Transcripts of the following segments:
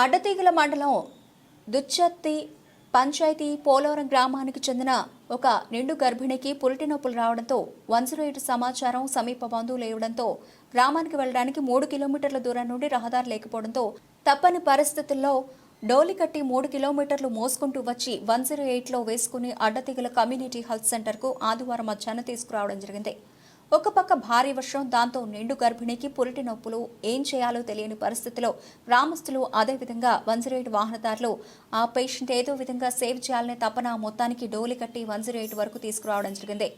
అడ్డతీగల మండలం దుచ్చత్తి పంచాయతీ పోలవరం గ్రామానికి చెందిన ఒక నిండు గర్భిణికి పురిటి నొప్పులు రావడంతో వన్ జీరో ఎయిట్ సమాచారం సమీప బంధువులు లేవడంతో గ్రామానికి వెళ్ళడానికి మూడు కిలోమీటర్ల దూరం నుండి రహదారి లేకపోవడంతో తప్పని పరిస్థితుల్లో డోలి కట్టి మూడు కిలోమీటర్లు మోసుకుంటూ వచ్చి వన్ జీరో ఎయిట్లో వేసుకుని అడ్డతీగల కమ్యూనిటీ హెల్త్ సెంటర్కు ఆదివారం మధ్యాహ్నం తీసుకురావడం జరిగింది. ఒక పక్క భారీ వర్షం దాంతో నిండు గర్భిణికి పురిటి నొప్పులు. ఏం చేయాలో తెలియని పరిస్థితిలో గ్రామస్తులు అదేవిధంగా వన్ ఎయిట్ వాహనదారులు ఆ పేషెంట్ ఏదో విధంగా సేవ్ చేయాలనే తపన మొత్తానికి డోలి కట్టి వన్ ఎయిట్ వరకు తీసుకురావడం జరిగింది.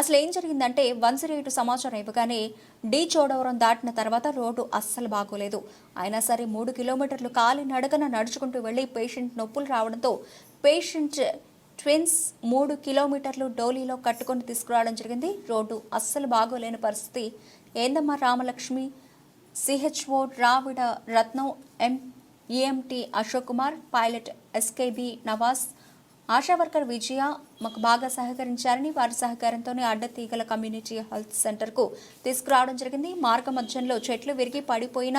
అసలు ఏం జరిగిందంటే వన్ ఎయిట్ సమాచారం ఇవ్వగానే డి చోడవరం దాటిన తర్వాత రోడ్డు అస్సలు బాగోలేదు. అయినా సరే మూడు కిలోమీటర్లు కాలి నడకన నడుచుకుంటూ వెళ్ళి పేషెంట్ నొప్పులు రావడంతో పేషెంట్ ట్విన్స్ మూడు కిలోమీటర్లు డోలీలో కట్టుకొని తీసుకురావడం జరిగింది. రోడ్డు అస్సలు బాగోలేని పరిస్థితి. ఏందమ్మ Ramalakshmi? CHO Ravida Ratnam M EMT Ashok Kumar pilot SKB Nawaz Asha worker Vijaya మాకు బాగా సహకరించారని వారి సహకారంతోనే అడ్డతీగల కమ్యూనిటీ హెల్త్ సెంటర్కు తీసుకురావడం జరిగింది. మార్గ మధ్యంలో చెట్లు విరిగి పడిపోయిన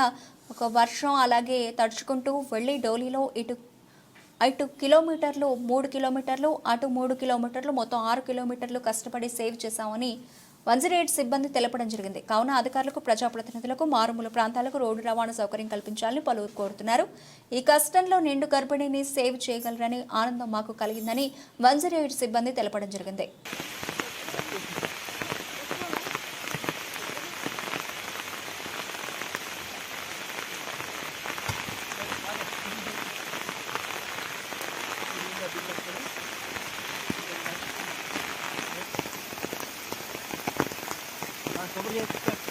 ఒక వర్షం అలాగే తడుచుకుంటూ వెళ్ళి డోలీలో ఇటు అటు కిలోమీటర్లు మూడు కిలోమీటర్లు అటు మూడు కిలోమీటర్లు మొత్తం ఆరు కిలోమీటర్లు కష్టపడి సేవ్ చేశామని వన్ జీరో ఎయిట్ సిబ్బంది తెలపడం జరిగింది. కావున అధికారులకు ప్రజాప్రతినిధులకు మారుమూల ప్రాంతాలకు రోడ్డు రవాణా సౌకర్యం కల్పించాలని పలువురు కోరుతున్నారు. ఈ కష్టంలో నిండు గర్భిణిని సేవ్ చేయగలరని ఆనందం మాకు కలిగిందని వన్ జీరో ఎయిట్ సిబ్బంది తెలపడం జరిగింది. Yes,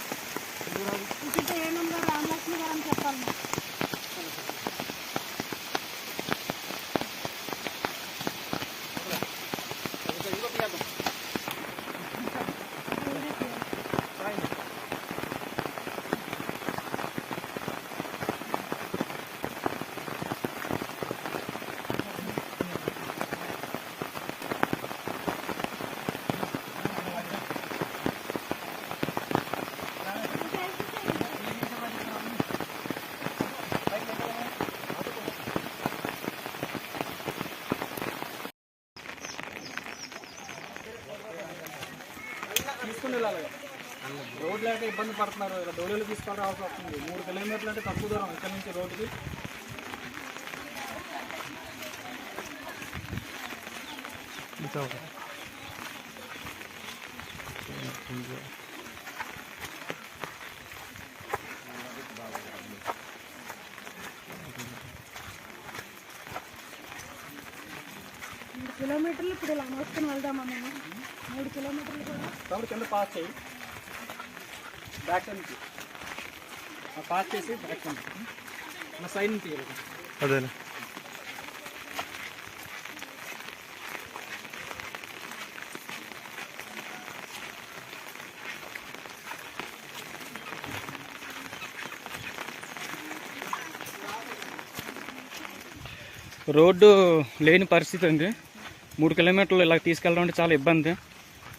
తీసుకుని వెళ్ళాలి రోడ్ లేక ఇబ్బంది పడుతున్నారు. ఇక్కడ డోలీలు తీసుకొని రావాల్సి వస్తుంది. మూడు కిలోమీటర్లు అంటే తక్కువ దూరం ఇక్కడ నుంచి రోడ్డుకి. మూడు కిలోమీటర్లు ఇప్పుడు ఇలా మోసుకొని వెళ్దామా మేము. మూడు కిలోమీటర్లు కూడా. తమ్ముడు కింద పాస్ చేయి. బ్యాక్ నుంచి ఆ పాస్ చేసి బ్యాక్ నా సైడ్ నుంచి తీయాలి. అదేలే. రోడ్డు లేని పరిస్థితి ఉంది. మూడు కిలోమీటర్లు ఇలా తీసుకెళ్ళడం అంటే చాలా ఇబ్బంది.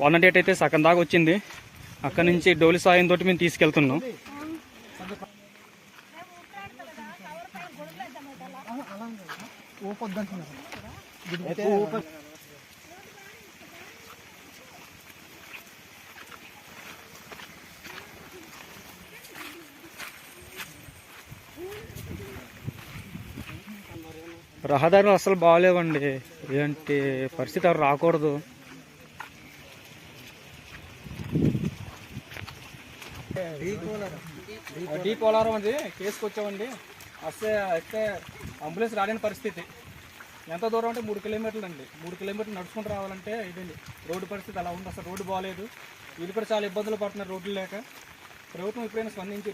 వన్ ఎయిట్ అయితే సగం దాకా వచ్చింది. అక్కడ నుంచి డోలి సాయం తోటి మేము తీసుకెళ్తున్నాం. రహదారులు అసలు బాగాలేవండి. ఏంటి పరిస్థితి అవి రాకూడదు. డీ పోలారం అండి. కేసుకొచ్చామండి వస్తే అయితే అంబులెన్స్ రాలేని పరిస్థితి. ఎంత దూరం అంటే మూడు కిలోమీటర్లు అండి. మూడు కిలోమీటర్లు నడుచుకుంటూ రావాలంటే ఇదండి. రోడ్డు పరిస్థితి అలా ఉంది. అసలు రోడ్డు బాగాలేదు. వీళ్ళు కూడా చాలా ఇబ్బందులు పడుతున్నారు రోడ్లు లేక. ప్రభుత్వం ఎప్పుడైనా స్పందించి